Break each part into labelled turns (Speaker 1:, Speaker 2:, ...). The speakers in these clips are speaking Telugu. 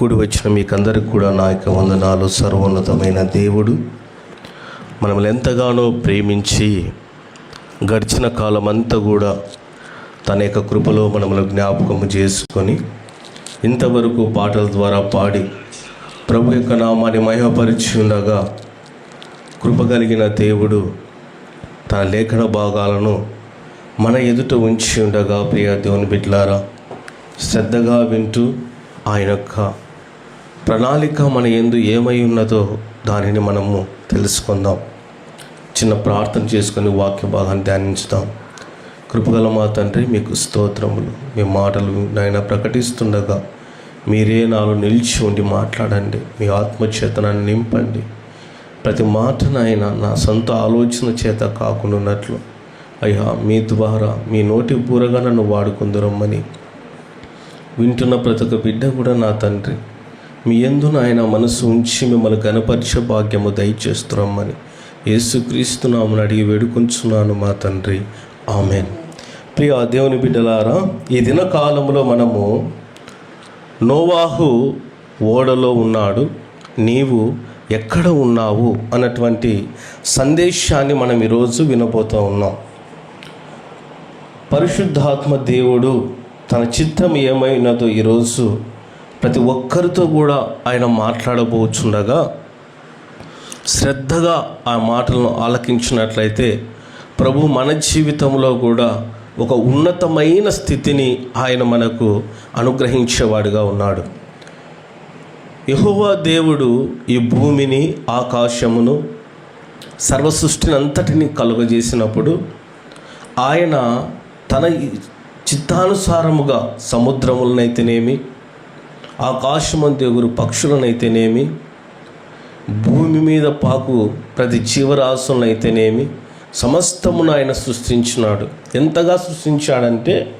Speaker 1: కూడి వచ్చిన మీకందరికి కూడా నా యొక్క వందనాలు సర్వోన్నతమైన దేవుడు. మనల్ని ఎంతగానో ప్రేమించి గడిచిన కాలం అంతా కూడా తన యొక్క కృపలో మనములు జ్ఞాపకం చేసుకొని ఇంతవరకు పాటల ద్వారా పాడి ప్రభు యొక్క నామాన్ని మహిమపరిచి ఉండగా కృప కలిగిన దేవుడు తన లేఖన భాగాలను మన ఎదుట ఉంచి ఉండగా ప్రియ దేవుని బిడ్లారా శ్రద్ధగా వింటూ ఆయన యొక్క ప్రణాళిక మన ఎందు ఏమై ఉన్నదో దానిని మనము తెలుసుకుందాం. చిన్న ప్రార్థన చేసుకొని వాక్య భాగాన్ని ధ్యానించుదాం. కృపగల మా తండ్రి మీకు స్తోత్రములు. మీ మాటలు నాయన ప్రకటిస్తుండగా మీరే నాలో నిలిచి ఉండి మాట్లాడండి. మీ ఆత్మచేతనాన్ని నింపండి. ప్రతి మాటనైనా నా సొంత ఆలోచన చేత కాకుండాన్నట్లు. అయ్యా మీ ద్వారా మీ నోటి పూరగా నన్ను వాడుకుందరమ్మని. వింటున్న ప్రతి ఒక్క బిడ్డ కూడా నా తండ్రి మీ ఎందున ఆయన మనసు ఉంచి మిమ్మల్ని గనపరిచే భాగ్యము దయచేస్తున్నామని యేసుక్రీస్తునామని అడిగి వేడుకొంచున్నాను మా తండ్రి. ఆమెన్. ప్రియ దేవుని బిడ్డలారా ఈ దిన కాలంలో మనము నోవాహు ఓడలో ఉన్నాడు. నీవు ఎక్కడ ఉన్నావు అన్నటువంటి సందేశాన్ని మనం ఈరోజు వినబోతూ ఉన్నాం. పరిశుద్ధాత్మ దేవుడు తన చిత్తం ఏమైనదో ఈరోజు ప్రతి ఒక్కరితో కూడా ఆయన మాట్లాడబోచుండగా శ్రద్ధగా ఆ మాటలను ఆలకించినట్లయితే ప్రభు మన జీవితంలో కూడా ఒక ఉన్నతమైన స్థితిని ఆయన మనకు అనుగ్రహించేవాడుగా ఉన్నాడు. యహోవా దేవుడు ఈ భూమిని ఆకాశమును సర్వసృష్టిని అంతటిని కలుగజేసినప్పుడు ఆయన తన చిత్తానుసారముగా సముద్రములనైతేనేమి ఆకాశమందు ఎగురు పక్షులనైతేనేమి? భూమి మీద పాకు ప్రతి జీవరాశులనైతేనేమి? సమస్తమును ఆయన సృష్టించినాడు. ఎంతగా సృష్టించాడంటే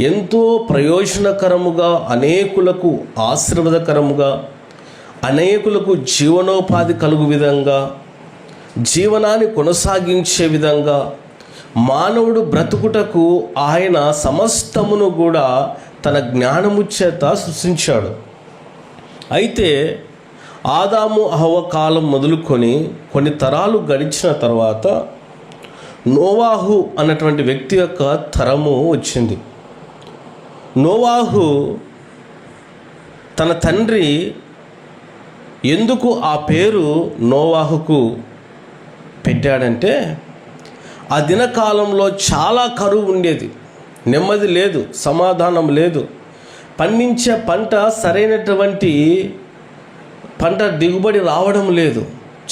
Speaker 1: ఎంతో ప్రయోజనకరముగా అనేకులకు ఆశీర్వదకరముగా అనేకులకు జీవనోపాధి కలుగు విధంగా జీవనాన్ని కొనసాగించే విధంగా మానవుడు బ్రతుకుటకు ఆయన సమస్తమును కూడా తన జ్ఞానము చేత సృష్టించాడు. అయితే ఆదాము అహవ కాలం మొదలుకొని కొన్ని తరాలు గడిచిన తర్వాత నోవాహు అన్నటువంటి వ్యక్తి యొక్క తరము వచ్చింది. నోవాహు తన తండ్రి ఎందుకు ఆ పేరు నోవాహుకు పెట్టాడంటే ఆ దినకాలంలో చాలా కరువు ఉండేది. నెమ్మది లేదు సమాధానం లేదు. పండించే పంట సరైనటువంటి పంట దిగుబడి రావడం లేదు.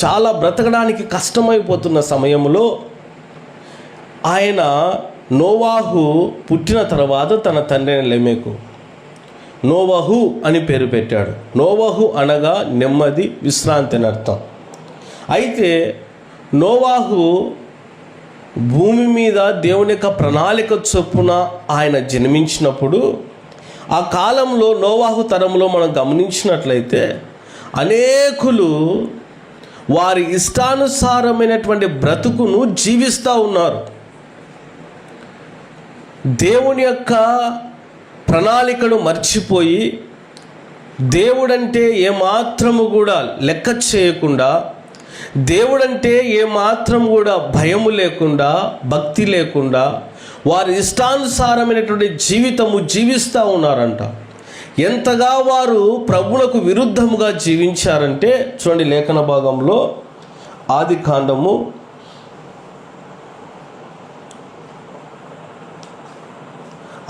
Speaker 1: చాలా బ్రతకడానికి కష్టమైపోతున్న సమయంలో ఆయన నోవాహు పుట్టిన తర్వాత తన తండ్రిని లెమెకు నోవాహు అని పేరు పెట్టాడు. నోవాహు అనగా నెమ్మది విశ్రాంతి అని అర్థం. అయితే నోవాహు భూమి మీద దేవుని యొక్క ప్రణాళిక చొప్పున ఆయన జన్మించినప్పుడు ఆ కాలంలో నోవాహు తరంలో మనం గమనించినట్లయితే అనేకులు వారి ఇష్టానుసారమైనటువంటి బ్రతుకును జీవిస్తూ ఉన్నారు. దేవుని యొక్క ప్రణాళికను మర్చిపోయి దేవుడంటే ఏమాత్రము కూడా లెక్క చేయకుండా దేవుడంటే ఏమాత్రం కూడా భయము లేకుండా భక్తి లేకుండా వారి ఇష్టానుసారమైనటువంటి జీవితము జీవిస్తూ ఉన్నారంట. ఎంతగా వారు ప్రభులకు విరుద్ధముగా జీవించారంటే చూడండి లేఖన భాగంలో ఆది కాండము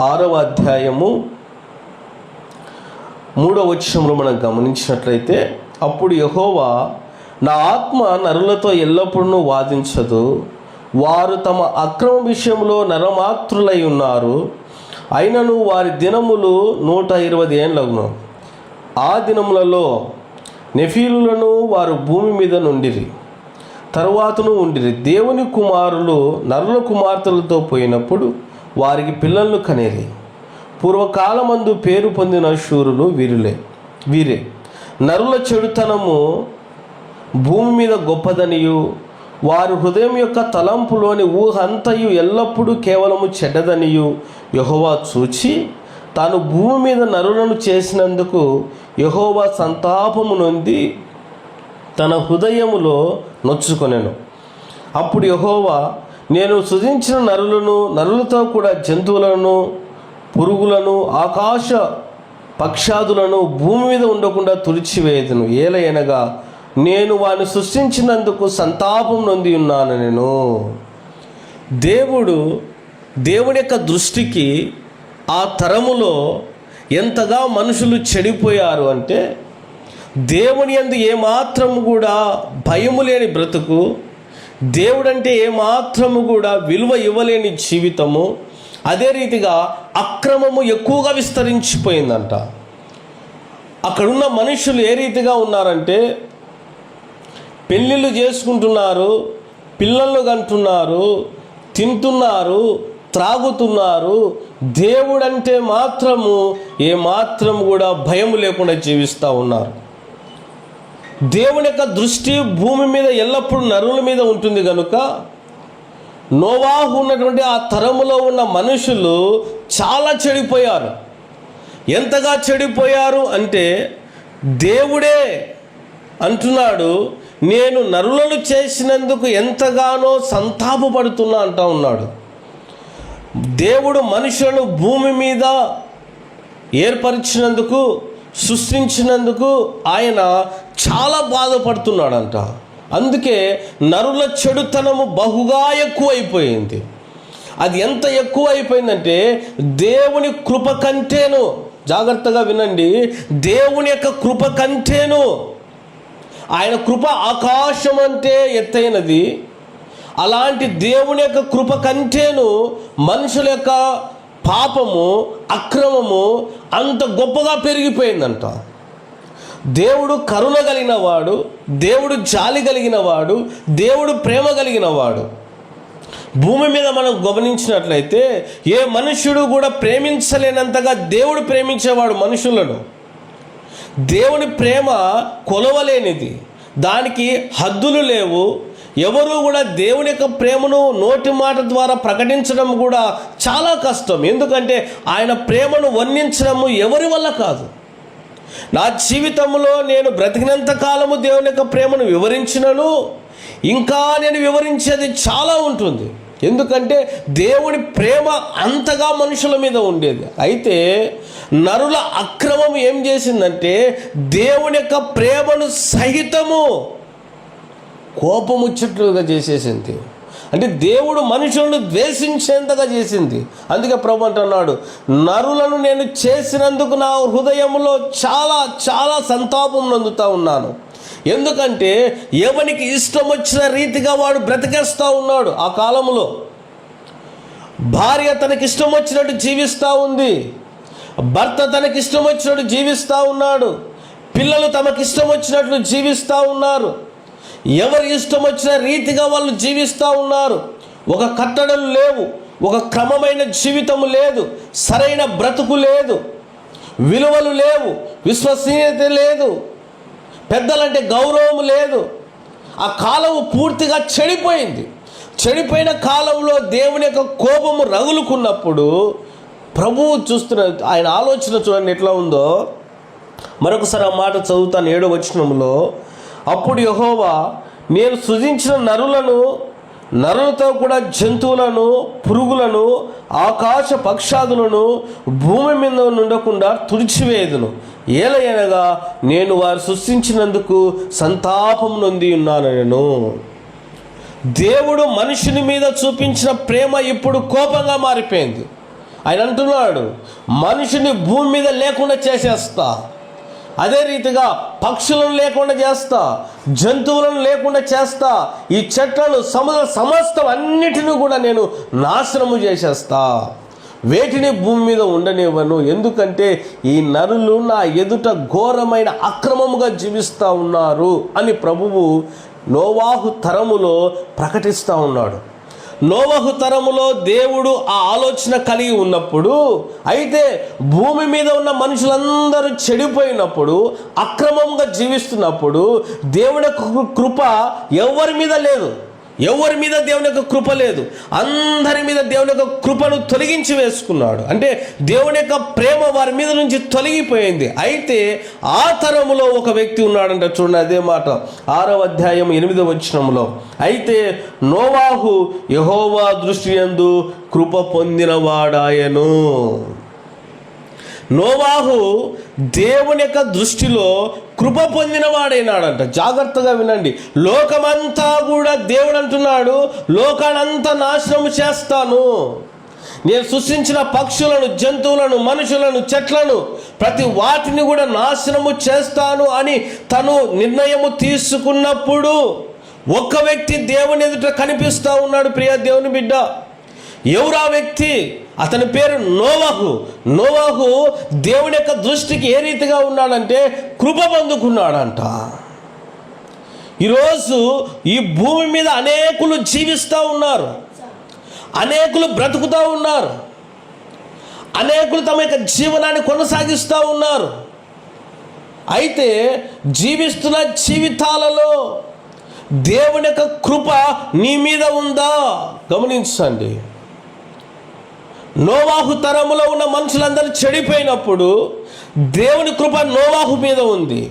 Speaker 1: ఆరవ అధ్యాయము మూడవ వచనంలో మనం గమనించినట్లయితే అప్పుడు యహోవా నా ఆత్మ నరులతో ఎల్లప్పుడూ వాదించదు. వారు తమ అక్రమ విషయంలో నరమాత్రులై ఉన్నారు. అయినను వారి దినములు నూట ఇరవై ఏండ్లను ఆ దినములలో నెఫీలులను వారు భూమి మీద నుండిరి. తరువాతను ఉండిరి. దేవుని కుమారులు నరుల కుమార్తెలతో పోయినప్పుడు వారికి పిల్లలను కనేరి. పూర్వకాలమందు పేరు పొందిన శూరులు వీరులే. వీరే. నరుల చెడుతనము భూమి మీద గొప్పదనియు వారి హృదయం యొక్క తలంపులోని ఊహ అంతయు ఎల్లప్పుడూ కేవలము చెడ్డదనియు. యహోవా చూచి తాను భూమి మీద నరులను చేసినందుకు యహోవా సంతాపము నొంది తన హృదయములో నొచ్చుకొనెను. అప్పుడు యహోవా నేను సృజించిన నరులను నరులతో కూడా జంతువులను పురుగులను ఆకాశ పక్షాదులను భూమి మీద ఉండకుండా తుడిచివేయదును. ఏలయనగా నేను వారిని సృష్టించినందుకు సంతాపం నొంది ఉన్నాను నేను. దేవుడు దేవుని యొక్క దృష్టికి ఆ తరములో ఎంతగా మనుషులు చెడిపోయారు అంటే దేవుని యందు ఏమాత్రము కూడా భయము లేని బ్రతుకు దేవుడంటే ఏమాత్రము కూడా విలువ ఇవ్వలేని జీవితము అదే రీతిగా అక్రమము ఎక్కువగా విస్తరించిపోయిందంట. అక్కడున్న మనుషులు ఏ రీతిగా ఉన్నారంటే పెళ్ళిళ్ళు చేసుకుంటున్నారు పిల్లలు కంటున్నారు తింటున్నారు త్రాగుతున్నారు. దేవుడంటే మాత్రము ఏ మాత్రం కూడా భయం లేకుండా జీవిస్తూ ఉన్నారు. దేవుని యొక్క దృష్టి భూమి మీద ఎల్లప్పుడూ నరుల మీద ఉంటుంది కనుక నోవాహు ఉన్నటువంటి ఆ తరములో ఉన్న మనుషులు చాలా చెడిపోయారు. ఎంతగా చెడిపోయారు అంటే దేవుడే అంటున్నాడు నేను నరులను చేసినందుకు ఎంతగానో సంతాపపడుతున్నా అంటా ఉన్నాడు. దేవుడు మనుషులను భూమి మీద ఏర్పరిచినందుకు సృష్టించినందుకు ఆయన చాలా బాధపడుతున్నాడంట. అందుకే నరుల చెడుతనము బహుగా ఎక్కువైపోయింది. అది ఎంత ఎక్కువ అయిపోయిందంటే దేవుని కృప కంటేను. జాగ్రత్తగా వినండి. దేవుని యొక్క కృప కంటేను. ఆయన కృప ఆకాశం అంటే ఎత్తైనది. అలాంటి దేవుని యొక్క కృప కంటేను మనుషుల యొక్క పాపము అక్రమము అంత గొప్పగా పెరిగిపోయిందంట. దేవుడు కరుణ కలిగిన వాడు దేవుడు జాలి కలిగిన వాడు దేవుడు ప్రేమ కలిగిన వాడు భూమి మీద మనం గమనించినట్లయితే ఏ మనుష్యుడు కూడా ప్రేమించలేనంతగా దేవుడు ప్రేమించేవాడు మనుషులను. దేవుని ప్రేమ కొలవలేనిది. దానికి హద్దులు లేవు. ఎవరూ కూడా దేవుని యొక్క ప్రేమను నోటి మాట ద్వారా ప్రకటించడం కూడా చాలా కష్టం. ఎందుకంటే ఆయన ప్రేమను వర్ణించడము ఎవరి వల్ల కాదు. నా జీవితంలో నేను బ్రతికినంత కాలము దేవుని యొక్క ప్రేమను వివరించినను. ఇంకా నేను వివరించేది చాలా ఉంటుంది. ఎందుకంటే దేవుని ప్రేమ అంతగా మనుషుల మీద ఉండేది. అయితే నరుల అక్రమం ఏం చేసిందంటే దేవుని యొక్క ప్రేమను సహితము కోపముచ్చట్లుగా చేసేసింది. అంటే దేవుడు మనుషులను ద్వేషించేంతగా చేసింది. అందుకే ప్రభు అంటున్నాడు నరులను నేను చేసినందుకు నా హృదయంలో చాలా చాలా సంతాపం నందుతా ఉన్నాను. ఎందుకంటే ఎవనికి ఇష్టం వచ్చిన రీతిగా వాడు బ్రతికేస్తూ ఉన్నాడు ఆ కాలంలో. భార్య తనకి ఇష్టం వచ్చినట్టు జీవిస్తూ ఉంది. భర్త తనకి ఇష్టం వచ్చినట్టు జీవిస్తూ ఉన్నాడు. పిల్లలు తమకి ఇష్టం వచ్చినట్లు జీవిస్తూ ఉన్నారు. ఎవరి ఇష్టం వచ్చిన రీతిగా వాళ్ళు జీవిస్తూ ఉన్నారు. ఒక కట్టడలు లేవు. ఒక క్రమమైన జీవితం లేదు. సరైన బ్రతుకు లేదు. విలువలు లేవు. విశ్వసనీయత లేదు. పెద్దలంటే గౌరవం లేదు. ఆ కాలము పూర్తిగా చెడిపోయింది. చెడిపోయిన కాలంలో దేవుని యొక్క కోపము రగులుకున్నప్పుడు ప్రభువు చూస్తున్న ఆయన ఆలోచన చూడండి ఎట్లా ఉందో. మరొకసారి ఆ మాట చదువుతాను ఏడో వచనంలో. అప్పుడు యహోవా నేను సృజించిన నరులను నరులతో కూడా జంతువులను పురుగులను ఆకాశ పక్షాదులను భూమి మీద ఉండకుండా తుడిచివేయదును. ఏలయనగా నేను వారు సృష్టించినందుకు సంతాపం నొంది ఉన్నాను నేను దేవుడు మనుషుని మీద చూపించిన ప్రేమ ఇప్పుడు కోపంగా మారిపోయింది. ఆయన అంటున్నాడు మనిషిని భూమి మీద లేకుండా చేసేస్తా. అదే రీతిగా పక్షులను లేకుండా చేస్తా జంతువులను లేకుండా చేస్తా ఈ చెట్లను సముద్ర సమస్తం అన్నిటిని కూడా నేను నాశనము చేసేస్తా. వేటిని భూమి మీద ఉండనివ్వను. ఎందుకంటే ఈ నరులు నా ఎదుట ఘోరమైన అక్రమముగా జీవిస్తూ ఉన్నారు అని ప్రభువు నోవాహు తరములో ప్రకటిస్తూ ఉన్నాడు. నోవహు తరములో దేవుడు ఆ ఆలోచన కలిగి ఉన్నప్పుడు అయితే భూమి మీద ఉన్న మనుషులందరూ చెడిపోయినప్పుడు అక్రమంగా జీవిస్తున్నప్పుడు దేవుడి కృప ఎవరి మీద లేదు. ఎవరి మీద దేవుని యొక్క కృప లేదు. అందరి మీద దేవుని యొక్క కృపను తొలగించి వేసుకున్నాడు. అంటే దేవుని యొక్క ప్రేమ వారి మీద నుంచి తొలగిపోయింది. అయితే ఆ తరములో ఒక వ్యక్తి ఉన్నాడంట చూడండి అదే మాట. ఆరవ అధ్యాయం ఎనిమిదవ వచనంలో. అయితే నోవాహు యహోవా దృష్టి ఎందు కృప పొందినవాడాయను నోవాహు దేవుని యొక్క దృష్టిలో కృప పొందినవాడైనాడంట. జాగ్రత్తగా వినండి. లోకమంతా కూడా దేవుడు అంటున్నాడు లోకానంతా నాశనం చేస్తాను. నేను సృష్టించిన పక్షులను జంతువులను మనుషులను చెట్లను ప్రతి వాటిని కూడా నాశనము చేస్తాను అని తను నిర్ణయము తీసుకున్నప్పుడు ఒక్క వ్యక్తి దేవుని ఎదుట కనిపిస్తూ ఉన్నాడు ప్రియ దేవుని బిడ్డ. ఎవరు ఆ వ్యక్తి? అతని పేరు నోవాహు. నోవాహు దేవుని యొక్క దృష్టికి ఏ రీతిగా ఉన్నాడంటే కృప పొందుకున్నాడంట. ఈరోజు ఈ భూమి మీద అనేకులు జీవిస్తూ ఉన్నారు. అనేకులు బ్రతుకుతూ ఉన్నారు. అనేకులు తమ యొక్క జీవనాన్ని కొనసాగిస్తూ ఉన్నారు. అయితే జీవిస్తున్న జీవితాలలో దేవుని యొక్క కృప నీ మీద ఉందా? గమనించండి. నోవాహు తరములో ఉన్న మనుషులందరూ చెడిపోయినప్పుడు దేవుని కృప నోవాహు మీద ఉంది.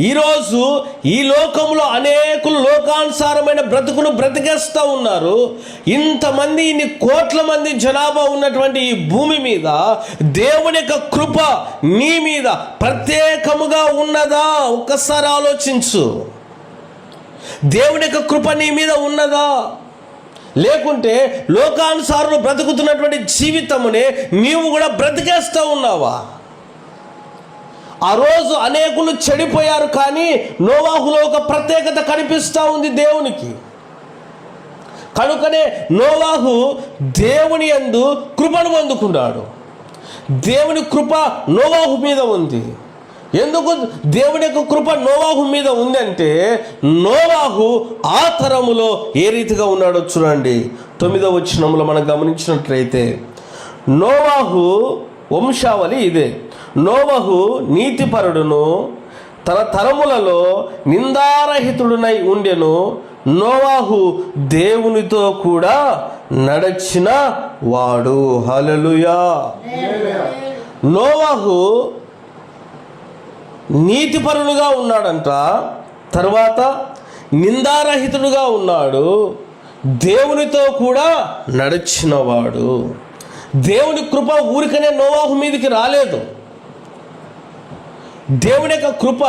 Speaker 1: ఈరోజు ఈ లోకంలో అనేకులు లోకానుసారమైన బ్రతుకును బ్రతికేస్తూ ఉన్నారు. ఇంతమంది ఇన్ని కోట్ల మంది జనాభా ఉన్నటువంటి ఈ భూమి మీద దేవుని యొక్క కృప నీ మీద ప్రత్యేకముగా ఉన్నదా? ఒక్కసారి ఆలోచించు. దేవుని యొక్క కృప నీ మీద ఉన్నదా? లేకుంటే లోకానుసారులు బ్రతుకుతున్నటువంటి జీవితమునే నీవు కూడా బ్రతికేస్తూ ఉన్నావా? ఆ రోజు అనేకులు చెడిపోయారు కానీ నోవాహులో ఒక ప్రత్యేకత కనిపిస్తూ ఉంది దేవునికి. కనుకనే నోవాహు దేవుని యందు కృపను అందుకున్నాడు దేవుని కృప నోవాహు మీద ఉంది. ఎందుకు దేవుని యొక్క కృప నోవాహు మీద ఉందంటే నోవాహు ఆ తరములో ఏ రీతిగా ఉన్నాడో చూడండి. తొమ్మిదవ వచనంలో మనం గమనించినట్లయితే నోవాహు వంశావళి ఇదే. నోవహు నీతిపరుడును తన తరములలో నిందారహితుడునై ఉండెను. నోవాహు దేవునితో కూడా నడచిన వాడు. హలలుయా నోవాహు నీతిపరుడుగా ఉన్నాడంట. తర్వాత నిందారహితుడుగా ఉన్నాడు. దేవునితో కూడా నడిచినవాడు. దేవుని కృప ఊరికనే నోవాహు మీదకి రాలేదు. దేవుని యొక్క కృప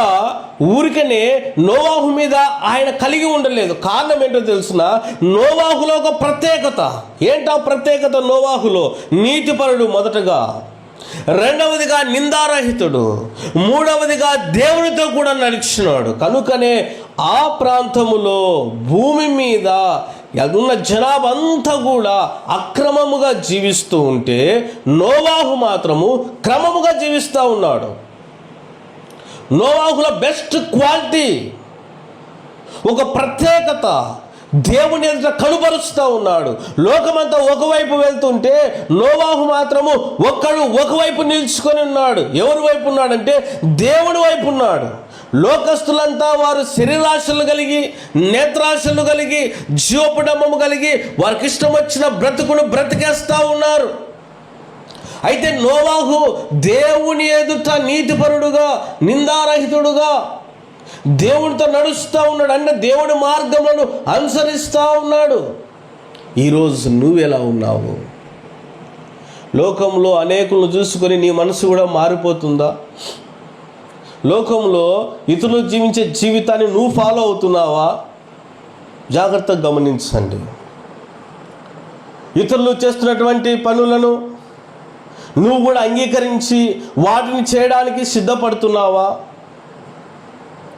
Speaker 1: ఊరికనే నోవాహు మీద ఆయన కలిగి ఉండలేదు. కారణం ఏంటో తెలుసిన? నోవాహులో ఒక ప్రత్యేకత. ఏంటా ప్రత్యేకత నోవాహులో? నీతిపరుడు మొదటగా రెండవదిగా నిందారహితుడు. మూడవదిగా దేవునితో కూడా నడిచినాడు. కనుకనే ఆ ప్రాంతములో భూమి మీద ఉన్న జనాభా అంతా కూడా అక్రమముగా జీవిస్తూ ఉంటే నోవాహు మాత్రము క్రమముగా జీవిస్తూ ఉన్నాడు. నోవాహుల బెస్ట్ క్వాలిటీ ఒక ప్రత్యేకత దేవుని ఎదుట కనుపరుస్తూ ఉన్నాడు. లోకమంతా ఒకవైపు వెళ్తుంటే నోవాహు మాత్రము ఒక్కడు ఒకవైపు నిల్చుకొని ఉన్నాడు. ఎవరి వైపు ఉన్నాడంటే దేవుడి వైపు ఉన్నాడు. లోకస్తులంతా వారు శరీరాశలు కలిగి నేత్రాశలు కలిగి జీవపడమము కలిగి వారికి ఇష్టం వచ్చిన బ్రతుకును బ్రతికేస్తూ ఉన్నారు. అయితే నోవాహు దేవుని ఎదుట నీతిపరుడుగా నిందారహితుడుగా దేవుడితో నడుస్తూ ఉన్నాడు అంటే దేవుడి మార్గములను అనుసరిస్తూ ఉన్నాడు. ఈరోజు నువ్వెలా ఉన్నావు? లోకంలో అనేకులను చూసుకొని నీ మనసు కూడా మారిపోతుందా? లోకంలో ఇతరులు జీవించే జీవితాన్ని నువ్వు ఫాలో అవుతున్నావా? జాగ్రత్తగా గమనించండి. ఇతరులు చేస్తున్నటువంటి పనులను నువ్వు కూడా అంగీకరించి వాటిని చేయడానికి సిద్ధపడుతున్నావా?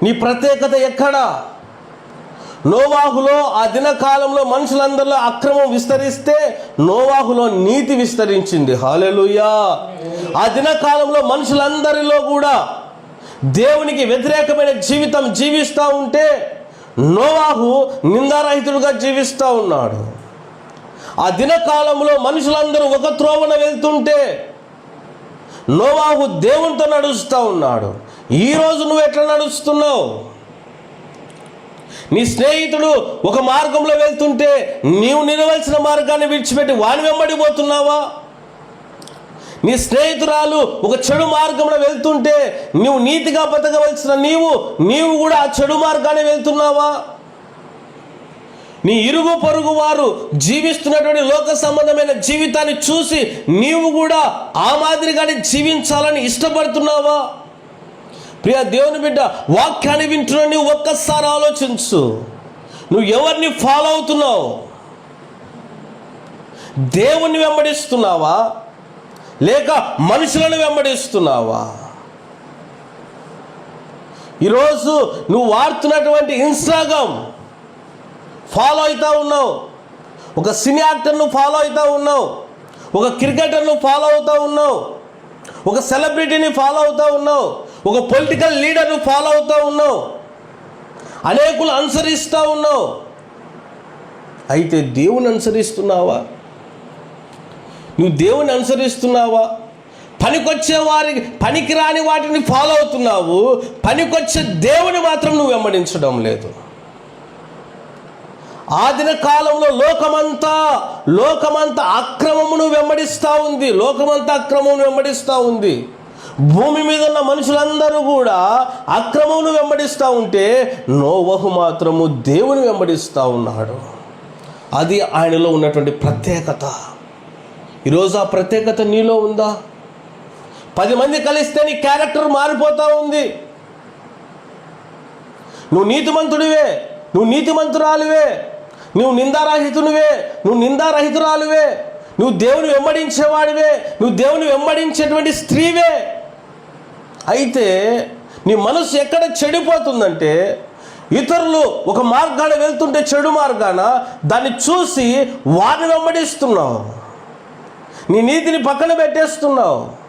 Speaker 1: నీ ప్రత్యేకత ఎక్కడా? నోవాహులో ఆ దినకాలంలో మనుషులందరిలో అక్రమం విస్తరిస్తే నోవాహులో నీతి విస్తరించింది. హాలెలుయా ఆ దినకాలంలో మనుషులందరిలో కూడా దేవునికి వ్యతిరేకమైన జీవితం జీవిస్తూ ఉంటే నోవాహు నిందారహితుడుగా జీవిస్తూ ఉన్నాడు. ఆ దినకాలంలో మనుషులందరూ ఒక త్రోవన వెళ్తుంటే నోవాహు దేవునితో నడుస్తూ ఉన్నాడు. ఈరోజు నువ్వు ఎట్లా నడుస్తున్నావు? నీ స్నేహితుడు ఒక మార్గంలో వెళ్తుంటే నీవు నిలవలసిన మార్గాన్ని విడిచిపెట్టి వాని వెంబడి పోతున్నావా? నీ స్నేహితురాలు ఒక చెడు మార్గంలో వెళ్తుంటే నీవు నీతిగా బతకవలసిన నీవు నీవు కూడా ఆ చెడు మార్గాన్ని వెళ్తున్నావా? నీ ఇరుగు పొరుగు వారు జీవిస్తున్నటువంటి లోక సంబంధమైన జీవితాన్ని చూసి నీవు కూడా ఆ మాదిరిగానే జీవించాలని ఇష్టపడుతున్నావా? ప్రియ దేవుని బిడ్డ వాక్యాన్ని వింటున్న నీవు ఒక్కసారి ఆలోచించు. నువ్వు ఎవరిని ఫాలో అవుతున్నావు? దేవుణ్ణి వెంబడిస్తున్నావా? లేక మనుషులను వెంబడిస్తున్నావా? ఈరోజు నువ్వు వాడుతున్నటువంటి ఇన్స్టాగ్రామ్ ఫాలో అవుతూ ఉన్నావు. ఒక సినీ యాక్టర్ను ఫాలో అవుతూ ఉన్నావు. ఒక క్రికెటర్ను ఫాలో అవుతూ ఉన్నావు. ఒక సెలబ్రిటీని ఫాలో అవుతూ ఉన్నావు. ఒక పొలిటికల్ లీడర్ను ఫాలో అవుతూ ఉన్నావు. అనేకులు అనుసరిస్తూ ఉన్నావు. అయితే దేవుని అనుసరిస్తున్నావా? నువ్వు దేవుని అనుసరిస్తున్నావా? పనికొచ్చే వారికి పనికిరాని వాటిని ఫాలో అవుతున్నావు. పనికొచ్చే దేవుని మాత్రం నువ్వు వెంబడించడం లేదు. ఆదిన కాలంలో లోకమంతా లోకమంతా అక్రమమును వెంబడిస్తూ ఉంది. లోకమంతా అక్రమమును వెంబడిస్తూ ఉంది. భూమి మీద ఉన్న మనుషులందరూ కూడా అక్రమమును వెంబడిస్తూ ఉంటే నోవహు మాత్రము దేవుని వెంబడిస్తూ ఉన్నాడు. అది ఆయనలో ఉన్నటువంటి ప్రత్యేకత. ఈరోజు ఆ ప్రత్యేకత నీలో ఉందా? పది మంది కలిస్తే నీ క్యారెక్టర్ మారిపోతూ ఉంది. నువ్వు నీతిమంతుడివే నువ్వు నీతిమంతురాలివే నువ్వు నిందారహితునివే నువ్వు నిందారహితురాలువే నువ్వు దేవుని వెంబడించేవాడివే నువ్వు దేవుని వెంబడించేటువంటి స్త్రీవే. అయితే నీ మనసు ఎక్కడ చెడిపోతుందంటే ఇతరులు ఒక మార్గాన వెళ్తుంటే చెడు మార్గాన దాన్ని చూసి వారిని వెంబడిస్తున్నావు. నీ నీతిని పక్కన పెట్టేస్తున్నావు.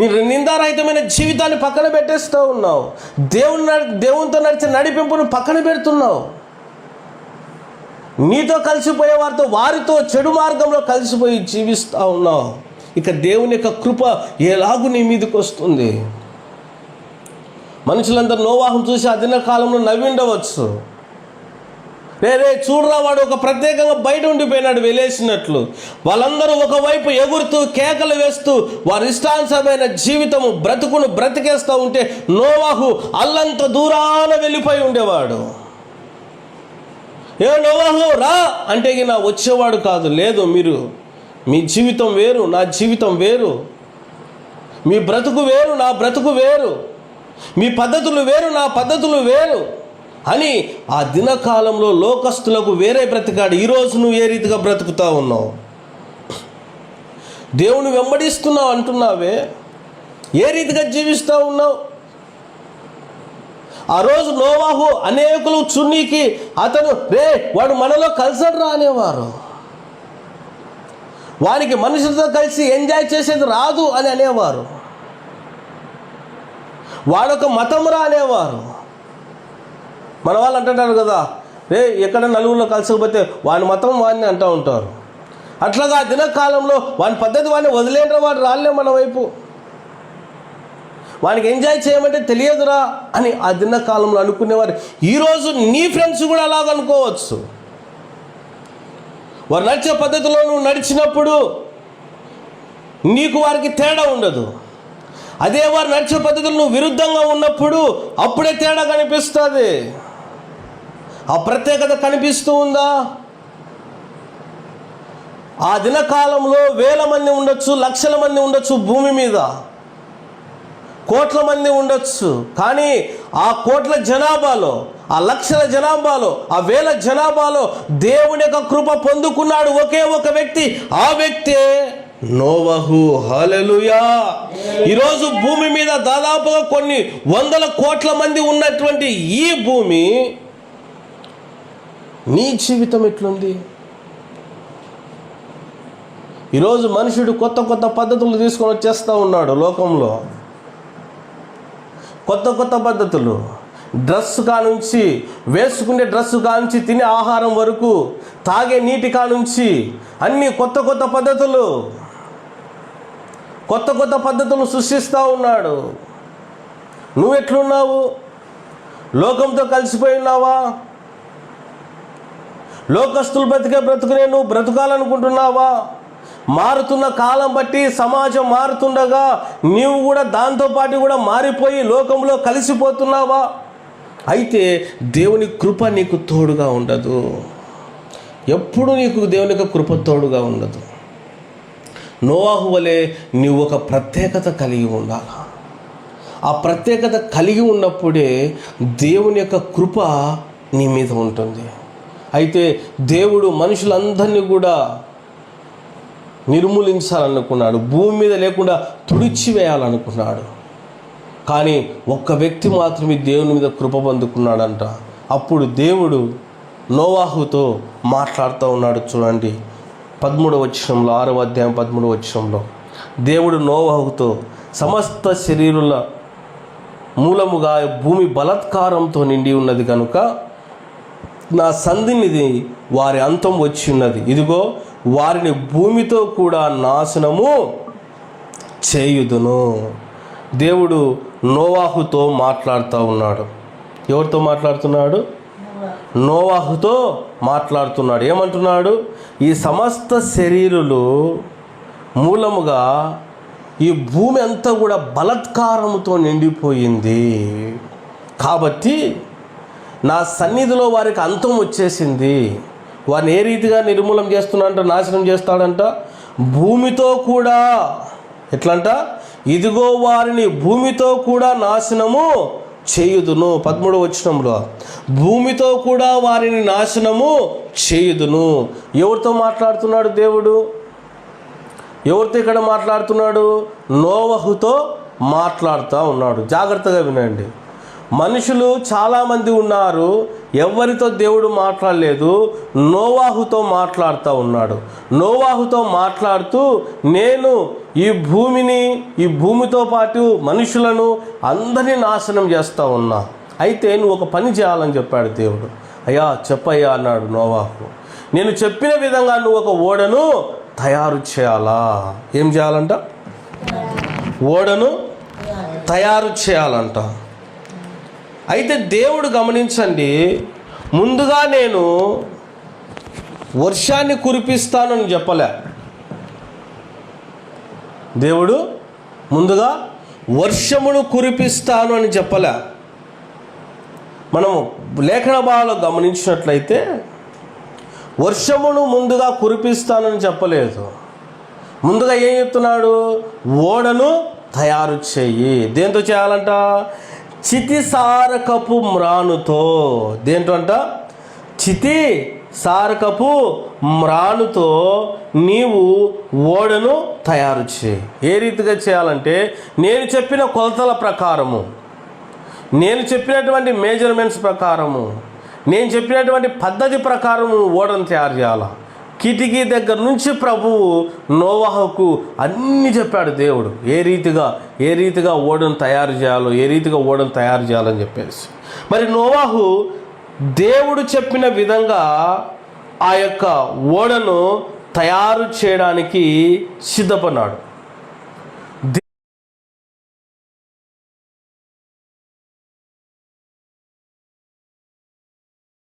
Speaker 1: నీ నిందారహితమైన జీవితాన్ని పక్కన పెట్టేస్తూ ఉన్నావు. దేవుని నడి- దేవునితో నడిచే నడిపింపును పక్కన పెడుతున్నావు. నీతో కలిసిపోయే వారితో వారితో చెడు మార్గంలో కలిసిపోయి జీవిస్తూ ఉన్నావు. ఇక దేవుని యొక్క కృప ఎలాగూ నీ మీదకి వస్తుంది? మనుషులందరూ నోవాహం చూసి ఆ దిన కాలంలో నవ్విండవచ్చు రేరే చూడరా వాడు ఒక ప్రత్యేకంగా బయట ఉండిపోయినాడు వెలేసినట్లు. వాళ్ళందరూ ఒకవైపు ఎగురుతూ కేకలు వేస్తూ వారి ఇష్టానుసరమైన జీవితము బ్రతుకును బ్రతికేస్తూ ఉంటే నోవాహు అల్లంత దూరాన వెళ్ళిపోయి ఉండేవాడు. ఏ నోవాహు రా! అంటే నా వచ్చేవాడు కాదు. లేదు మీరు మీ జీవితం వేరు నా జీవితం వేరు. మీ బ్రతుకు వేరు నా బ్రతుకు వేరు. మీ పద్ధతులు వేరు నా పద్ధతులు వేరు. అని ఆ దినకాలంలో లోకస్తులకు వేరే బ్రతికాడు. ఈరోజు నువ్వు ఏ రీతిగా బ్రతుకుతా ఉన్నావు? దేవుని వెంబడిస్తున్నావు అంటున్నావే. ఏ రీతిగా జీవిస్తూ ఉన్నావు? ఆ రోజు నోవాహు అనేకులు చున్నీకి అతను రే వాడు మనలో కలిసడు రా అనేవారు. వారికి మనుషులతో కలిసి ఎంజాయ్ చేసేది రాదు అని అనేవారు. వాడొక మతం రా అనేవారు. మన వాళ్ళు అంటుంటారు కదా రే ఎక్కడ నలుగురిలో కలిసిపోతే వాని మతం వాడిని అంటూ ఉంటారు. అట్లాగా ఆ దినకాలంలో వాని పద్ధతి వాడిని వదిలేంట్రా వాడు రాలే మన వైపు. వానికి ఎంజాయ్ చేయమంటే తెలియదురా అని ఆ దిన కాలంలో అనుకునేవారు. ఈరోజు నీ ఫ్రెండ్స్ కూడా అలాగనుకోవచ్చు. వారు నడిచే పద్ధతిలో నువ్వు నడిచినప్పుడు నీకు వారికి తేడా ఉండదు. అదే వారు నడిచే పద్ధతులు నువ్వు విరుద్ధంగా ఉన్నప్పుడు అప్పుడే తేడా కనిపిస్తుంది. ఆ ప్రత్యేకత కనిపిస్తూ ఉందా? ఆ దినకాలంలో వేల మంది ఉండొచ్చు లక్షల మంది ఉండొచ్చు భూమి మీద. కోట్ల మంది ఉండొచ్చు. కానీ ఆ కోట్ల జనాభాలో ఆ లక్షల జనాభాలో ఆ వేల జనాభాలో దేవుని యొక్క కృప పొందుకున్నాడు ఒకే ఒక వ్యక్తి. ఆ వ్యక్తే నోవహు. హలలుయా ఈరోజు భూమి మీద దాదాపుగా కొన్ని వందల కోట్ల మంది ఉన్నటువంటి ఈ భూమి నీ జీవితం ఎట్లుంది? ఈరోజు మనుషుడు కొత్త కొత్త పద్ధతులు తీసుకొని వచ్చేస్తూ ఉన్నాడు లోకంలో. కొత్త కొత్త పద్ధతులు. డ్రెస్ కానుంచి వేసుకునే డ్రెస్ కానుంచి తినే ఆహారం వరకు తాగే నీటి కానుంచి అన్ని కొత్త కొత్త పద్ధతులు. కొత్త కొత్త పద్ధతులు సృష్టిస్తూ ఉన్నాడు. నువ్వెట్లున్నావు? లోకంతో కలిసిపోయి ఉన్నావా? లోకస్తులు బ్రతికే బ్రతుకునే నువ్వు బ్రతకాలనుకుంటున్నావా? మారుతున్న కాలం బట్టి సమాజం మారుతుండగా నీవు కూడా దాంతోపాటు కూడా మారిపోయి లోకంలో కలిసిపోతున్నావా? అయితే దేవుని కృప నీకు తోడుగా ఉండదు. ఎప్పుడు నీకు దేవుని యొక్క కృప తోడుగా ఉండదు. నోవాహు వలె నీవు ఒక ప్రత్యేకత కలిగి ఉండాలి. ఆ ప్రత్యేకత కలిగి ఉన్నప్పుడే దేవుని యొక్క కృప నీ మీద ఉంటుంది. అయితే దేవుడు మనుషులందరినీ కూడా నిర్మూలించాలనుకున్నాడు. భూమి మీద లేకుండా తుడిచివేయాలనుకున్నాడు. కానీ ఒక్క వ్యక్తి మాత్రమే దేవుని మీద కృప పొందుకున్నాడంట. అప్పుడు దేవుడు నోవాహుతో మాట్లాడుతూ ఉన్నాడు చూడండి. పదమూడవ వచనంలో ఆరవ అధ్యాయం పదమూడవ వచనంలో. దేవుడు నోవాహుతో సమస్త శరీరుల మూలముగా భూమి బలత్కారంతో నిండి ఉన్నది కనుక నా సంధినిది వారి అంతం వచ్చి ఉన్నది. ఇదిగో వారిని భూమితో కూడా నాశనము చేయుదును. దేవుడు నోవాహుతో మాట్లాడుతూ ఉన్నాడు. ఎవరితో మాట్లాడుతున్నాడు? నోవాహుతో మాట్లాడుతున్నాడు. ఏమంటున్నాడు? ఈ సమస్త శరీరులు మూలముగా ఈ భూమి అంతా కూడా బలత్కారముతో నిండిపోయింది. కాబట్టి నా సన్నిధిలో వారికి అంతం వచ్చేసింది. వారిని ఏ రీతిగా నిర్మూలం చేస్తున్నాడంట నాశనం చేస్తాడంట? భూమితో కూడా. ఎట్లంట? ఇదిగో వారిని భూమితో కూడా నాశనము చేయుదును. పదమూడు వచనంలో. భూమితో కూడా వారిని నాశనము చేయుదును. ఎవరితో మాట్లాడుతున్నాడు దేవుడు? ఎవరితో ఇక్కడ మాట్లాడుతున్నాడు? నోవహుతో మాట్లాడుతూ ఉన్నాడు. జాగ్రత్తగా వినండి. మనుషులు చాలామంది ఉన్నారు. ఎవరితో దేవుడు మాట్లాడలేదు? నోవాహుతో మాట్లాడుతూ ఉన్నాడు. నోవాహుతో మాట్లాడుతూ నేను ఈ భూమిని ఈ భూమితో పాటు మనుషులను అందరినీ నాశనం చేస్తూ ఉన్నా. అయితే నువ్వు ఒక పని చేయాలని చెప్పాడు దేవుడు. అయ్యా చెప్పయ్యా అన్నాడు నోవాహు. నేను చెప్పిన విధంగా నువ్వు ఒక ఓడను తయారు చేయాలా? ఏం చేయాలంట? ఓడను తయారు చేయాలంట. అయితే దేవుడు గమనించండి ముందుగా నేను వర్షాన్ని కురిపిస్తానని చెప్పలే. దేవుడు ముందుగా వర్షమును కురిపిస్తాను అని చెప్పలే. మనము లేఖన భావాలు గమనించినట్లయితే వర్షమును ముందుగా కురిపిస్తానని చెప్పలేదు. ముందుగా ఏం చెప్తున్నాడు? ఓడను తయారు చేయి. దేంతో చేయాలంట? చితి సారకపు మ్రానుతో. దేంతో అంట చితి సారకపు మ్రానుతో నీవు ఓడను తయారు చేయి ఏ రీతిగా చేయాలంటే నేను చెప్పిన కొలతల ప్రకారము నేను చెప్పినటువంటి మేజర్మెంట్స్ ప్రకారము నేను చెప్పినటువంటి పద్ధతి ప్రకారం ఓడను తయారు చేయాలా? కిటికీ దగ్గర నుంచి ప్రభువు నోవాహకు అన్నీ చెప్పాడు దేవుడు. ఏ రీతిగా ఏ రీతిగా ఓడను తయారు చేయాలో ఏ రీతిగా ఓడను తయారు చేయాలని చెప్పేసి. మరి నోవాహు దేవుడు చెప్పిన విధంగా ఆ యొక్క ఓడను తయారు చేయడానికి సిద్ధపడినాడు